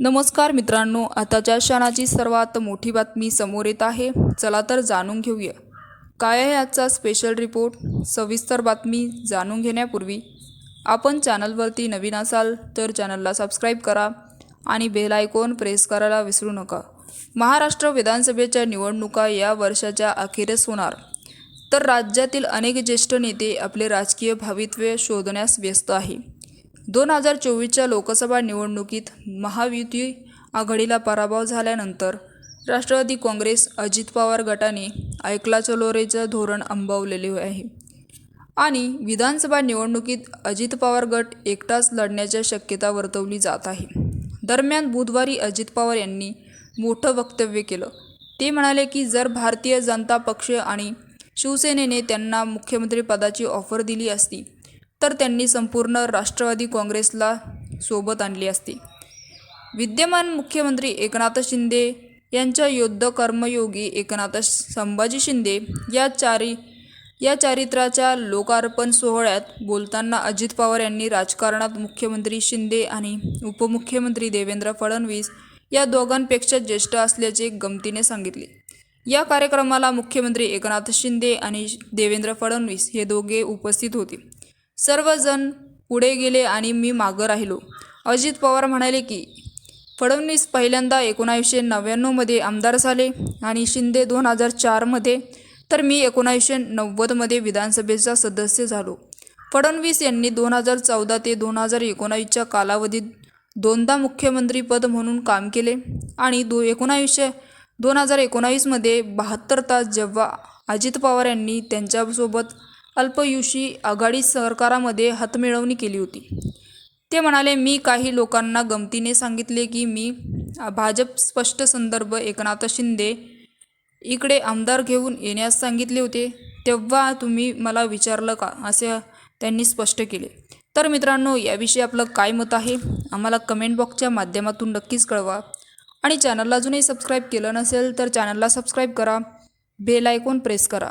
नमस्कार मित्रांनो आताच्या क्षणाची सर्वात मोठी बातमी समोर येत आहे. चला तर जाणून घेऊया. काय आहे आजचा स्पेशल रिपोर्ट सविस्तर बातमी जाणून घेण्यापूर्वी आपण चॅनलवरती नवीन असाल तर चॅनलला सबस्क्राईब करा आणि बेल आयकॉन प्रेस करायला विसरू नका. महाराष्ट्र विधानसभेच्या निवडणुका या वर्षाच्या अखेरीस होणार. तर राज्यातील अनेक ज्येष्ठ नेते आपले राजकीय भावित्व शोधण्यास व्यस्त आहे. दोन हजार चोवीसच्या लोकसभा निवडणुकीत महायुती आघाडीला पराभव झाल्यानंतर राष्ट्रवादी काँग्रेस अजित पवार गटाने ऐकला चलोरेचं धोरण अंबवलेले आहे. आणि विधानसभा निवडणुकीत अजित पवार गट एकटाच लढण्याच्या शक्यता वर्तवली जात आहे. दरम्यान बुधवारी अजित पवार यांनी मोठं वक्तव्य केलं. ते म्हणाले की जर भारतीय जनता पक्ष आणि शिवसेनेने त्यांना मुख्यमंत्रीपदाची ऑफर दिली असती तर त्यांनी संपूर्ण राष्ट्रवादी काँग्रेसला सोबत आणली असती. विद्यमान मुख्यमंत्री एकनाथ शिंदे यांच्या योद्ध कर्मयोगी एकनाथ संभाजी शिंदे या चारी या चारित्र्याच्या लोकार्पण सोहळ्यात बोलताना अजित पवार यांनी राजकारणात मुख्यमंत्री शिंदे आणि उपमुख्यमंत्री देवेंद्र फडणवीस या दोघांपेक्षा ज्येष्ठ असल्याचे गमतीने सांगितले. या कार्यक्रमाला मुख्यमंत्री एकनाथ शिंदे आणि देवेंद्र फडणवीस हे दोघे उपस्थित होते. सर्वजण पुढे गेले आणि मी मागं राहिलो. अजित पवार म्हणाले की फडणवीस पहिल्यांदा एकोणावीसशे नव्याण्णवमध्ये आमदार झाले आणि शिंदे दोन हजार चारमध्ये तर मी एकोणावीसशे नव्वदमध्ये विधानसभेचा सदस्य झालो. फडणवीस यांनी दोन हजार चौदा ते दोन हजार एकोणावीसच्या कालावधीत दोनदा मुख्यमंत्रीपद म्हणून काम केले आणि दो एकोणावीसशे दोन हजार एकोणावीसमध्ये बहात्तर तास जेव्हा अजित पवार यांनी त्यांच्यासोबत अल्पयुषी आघाडी सरकारामध्ये हातमिळवणी केली होती. ते म्हणाले मी काही लोकांना गमतीने सांगितले की मी भाजप स्पष्ट संदर्भ एकनाथ शिंदे इकडे आमदार घेऊन येण्यास सांगितले होते तेव्हा तुम्ही मला विचारलं का? असे त्यांनी स्पष्ट केले. तर मित्रांनो याविषयी आपलं काय मत आहे? आम्हाला कमेंट बॉक्सच्या माध्यमातून नक्कीच कळवा. आणि चॅनलला अजूनही सबस्क्राईब केलं नसेल तर चॅनलला सबस्क्राईब करा. बेल आयकॉन प्रेस करा.